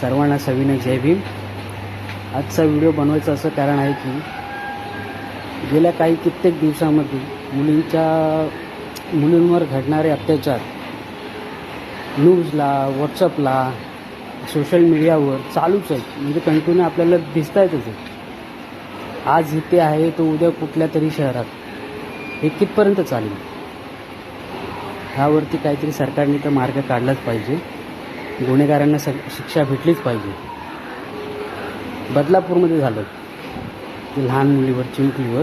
सर्वांना सविनय जय भीम. आजचा व्हिडिओ बनवायचं असं कारण आहे की गेल्या काही कित्येक दिवसामध्ये मुलींच्या मुलींवर घडणारे अत्याचार न्यूजला व्हॉट्सअपला सोशल मीडियावर चालूच आहेत. म्हणजे कंटिन्यू आपल्याला दिसता येतच आहे आज इथे आहे तो उद्या कुठल्या तरी शहरात. हे कितपर्यंत चालेल? ह्यावरती काहीतरी सरकारने तर मार्ग काढलाच पाहिजे. गुन्हेगारांना स शिक्षा भेटलीच पाहिजे. बदलापूरमध्ये झालं. ते लहान मुलीवर चिमुकलीवर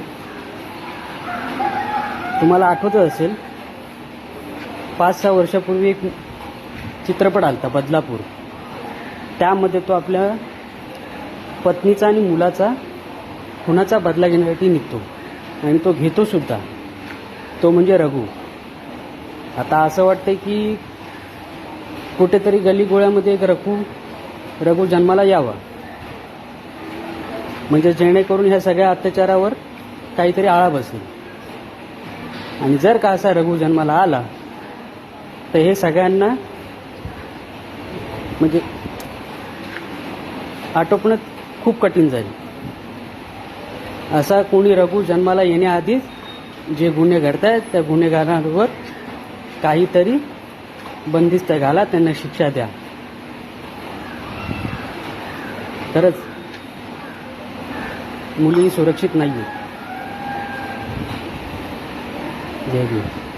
तुम्हाला आठवतच असेल पाच सहा वर्षापूर्वी एक चित्रपट आलता बदलापूर. त्यामध्ये तो आपल्या पत्नीचा आणि मुलाचा खुनाचा बदला घेण्यासाठी निघतो. आणि तो घेतो सुद्धा. तो म्हणजे रघु. आता असं वाटतं की कुठेतरी गलीगोळ्यामध्ये एक रघु रघु जन्माला यावा. म्हणजे जेणेकरून ह्या सगळ्या अत्याचारावर काहीतरी आळा बसेल. आणि जर का असा रघु जन्माला आला तर हे सगळ्यांना म्हणजे आटोपणं खूप कठीण जाईल. असा कोणी रघु जन्माला येण्याआधीच जे गुन्हे घडत आहेत त्या गुन्हेगारांवर काहीतरी बंदिस्त घाला त्यांना शिक्षा द्या. खरंच मुली सुरक्षित नाही आहेत जय भीम.